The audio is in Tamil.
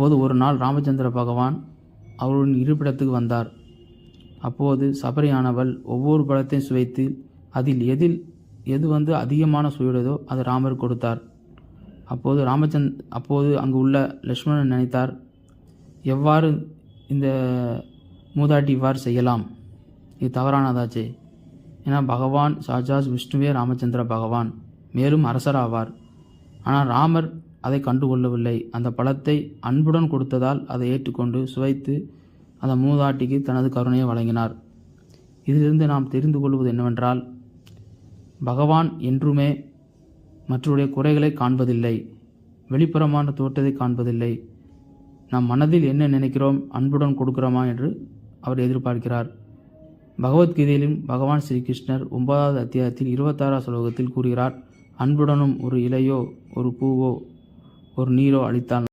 அப்போது ஒரு நாள் ராமச்சந்திர பகவான் அவருடன் இருப்பிடத்துக்கு வந்தார். அப்போது சபரியானவள் ஒவ்வொரு பழத்தையும் சுவைத்து அதில் எதில் எது வந்து அதிகமான சுவையுடையதோ அதை ராமர் கொடுத்தார். அப்போது ராமச்சந்த் அப்போது அங்கு உள்ள லக்ஷ்மணன் நினைத்தார் எவ்வாறு இந்த மூதாட்டி இவ்வாறு செய்யலாம்? இது தவறானதாச்சே. ஏன்னா பகவான் சாஜாஸ் விஷ்ணுவே ராமச்சந்திர பகவான். மேலும் அரசராவார். ஆனால் ராமர் அதை கண்டுகொள்ளவில்லை. அந்த பழத்தை அன்புடன் கொடுத்ததால் அதை ஏற்றுக்கொண்டு சுவைத்து அந்த மூதாட்டிக்கு தனது கருணையை வழங்கினார். இதிலிருந்து நாம் தெரிந்து கொள்வது என்னவென்றால் பகவான் என்றுமே மற்றவருடைய குறைகளை காண்பதில்லை வெளிப்புறமான தோற்றத்தை காண்பதில்லை. நம் மனதில் என்ன நினைக்கிறோம் அன்புடன் கொடுக்கிறோமா என்று அவர் எதிர்பார்க்கிறார். பகவத்கீதையிலும் பகவான் ஸ்ரீகிருஷ்ணர் ஒன்பதாவது அத்தியாயத்தில் இருபத்தாறாம் ஸ்லோகத்தில் கூறுகிறார் அன்புடனும் ஒரு இலையோ ஒரு பூவோ ஒரு நீரோ அளித்தால்